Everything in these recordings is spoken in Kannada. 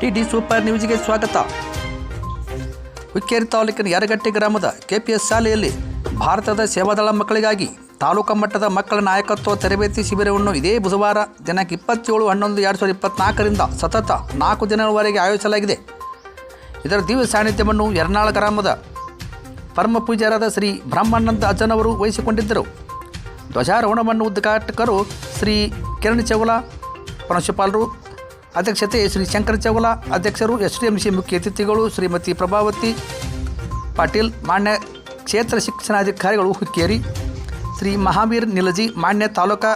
ಡಿ ಡಿ ಸೂಪರ್ ನ್ಯೂಸ್ಗೆ ಸ್ವಾಗತ. ಹುಕ್ಕೇರಿ ತಾಲೂಕಿನ ಯರಗಟ್ಟೆ ಗ್ರಾಮದ ಕೆಪಿಎಸ್ ಶಾಲೆಯಲ್ಲಿ ಭಾರತದ ಸೇವಾದಳ ಮಕ್ಕಳಿಗಾಗಿ ತಾಲೂಕು ಮಟ್ಟದ ಮಕ್ಕಳ ನಾಯಕತ್ವ ತರಬೇತಿ ಶಿಬಿರವನ್ನು ಇದೇ ಬುಧವಾರ ದಿನಾಂಕ ಇಪ್ಪತ್ತೇಳು, ಹನ್ನೊಂದು, ಎರಡು ಸಾವಿರದ ಇಪ್ಪತ್ನಾಲ್ಕರಿಂದ ಸತತ ನಾಲ್ಕು ದಿನಗಳವರೆಗೆ ಆಯೋಜಿಸಲಾಗಿದೆ. ಇದರ ದಿವ್ಯ ಸಾನ್ನಿಧ್ಯವನ್ನು ಯರ್ನಾಳ ಗ್ರಾಮದ ಪರಮ ಪೂಜಾರಾದ ಶ್ರೀ ಬ್ರಹ್ಮಾನಂದ ಅಜ್ಜನವರು ವಹಿಸಿಕೊಂಡಿದ್ದರು. ಧ್ವಜಾರೋಹಣವನ್ನು ಉದ್ಘಾಟಕರು ಶ್ರೀ ಕಿರಣ್ ಚೌಲ, ಪ್ರಾಂಶುಪಾಲರು ಅಧ್ಯಕ್ಷತೆ ಶ್ರೀ ಶಂಕರ ಚೌಲ, ಅಧ್ಯಕ್ಷರು ಎಸ್ ಡಿ ಎಂ ಸಿ ಮುಖ್ಯ ಅತಿಥಿಗಳು ಶ್ರೀಮತಿ ಪ್ರಭಾವತಿ ಪಾಟೀಲ್, ಮಾನ್ಯ ಕ್ಷೇತ್ರ ಶಿಕ್ಷಣಾಧಿಕಾರಿಗಳು ಹುಕ್ಕೇರಿ, ಶ್ರೀ ಮಹಾವೀರ್ ನಿಲಜಿ, ಮಾನ್ಯ ತಾಲೂಕಾ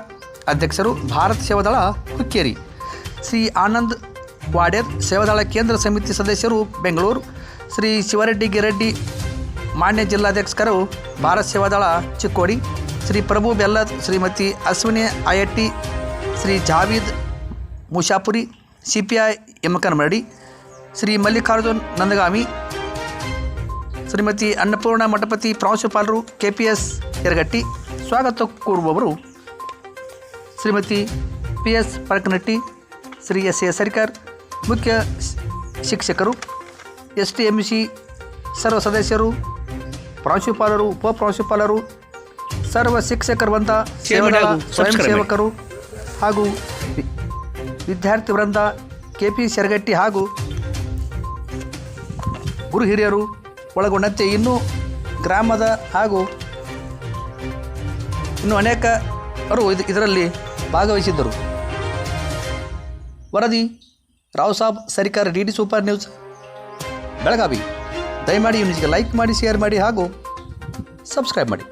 ಅಧ್ಯಕ್ಷರು ಭಾರತ ಸೇವಾದಳ ಹುಕ್ಕೇರಿ, ಶ್ರೀ ಆನಂದ್ ವಾಡೇರ್ ಸೇವಾದಳ ಕೇಂದ್ರ ಸಮಿತಿ ಸದಸ್ಯರು ಬೆಂಗಳೂರು, ಶ್ರೀ ಶಿವರೆಡ್ಡಿ ಗಿರೆಡ್ಡಿ ಮಾನ್ಯ ಜಿಲ್ಲಾಧ್ಯಕ್ಷರು Bharat Sevadal Chikkodi, Shri Prabhu Bellad, Shrimati Ashwini Ayatti Shri Javeed Mushapuri C P I Yamakanamaradi Shri Mallikarjun Nandagami Shrimati Annapurna Mathapati ಪ್ರಾಂಶುಪಾಲರು ಕೆ ಪಿ ಎಸ್ ಯರಗಟ್ಟಿ. ಸ್ವಾಗತ ಕೋರುವವರು Shrimati P S Parakanatti Shri S A Sarkar ಮುಖ್ಯ ಶಿಕ್ಷಕರು ಎಸ್ ಟಿ ಎಂ ಸಿ ಸರ್ವ ಸದಸ್ಯರು ಪ್ರಾಂಶುಪಾಲರು ಉಪ ಪ್ರಾಂಶುಪಾಲರು ಸರ್ವ ಶಿಕ್ಷಕರು ಬಂದ ಸ್ವಯಂ ಸೇವಕರು. ಹಾಗೂ ವಿದ್ಯಾರ್ಥಿ ವೃಂದ ಕೆ ಪಿ ಶೆರಗಟ್ಟಿ ಹಾಗೂ ಗುರು ಹಿರಿಯರು ಒಳಗೊಂಡಂತೆ ಇನ್ನೂ ಗ್ರಾಮದ ಹಾಗೂ ಇನ್ನು ಅನೇಕರು ಇದು, ಇದರಲ್ಲಿ ಭಾಗವಹಿಸಿದ್ದರು. ವರದಿ, ರಾವ್ ಸಾಬ್, ಸರ್ಕಾರ, D D super news, Belagavi. ದಯಮಾಡಿ ಈ ನ್ಯೂಸ್ಗೆ ಲೈಕ್ ಮಾಡಿ, ಶೇರ್ ಮಾಡಿ ಹಾಗೂ ಸಬ್ಸ್ಕ್ರೈಬ್ ಮಾಡಿ.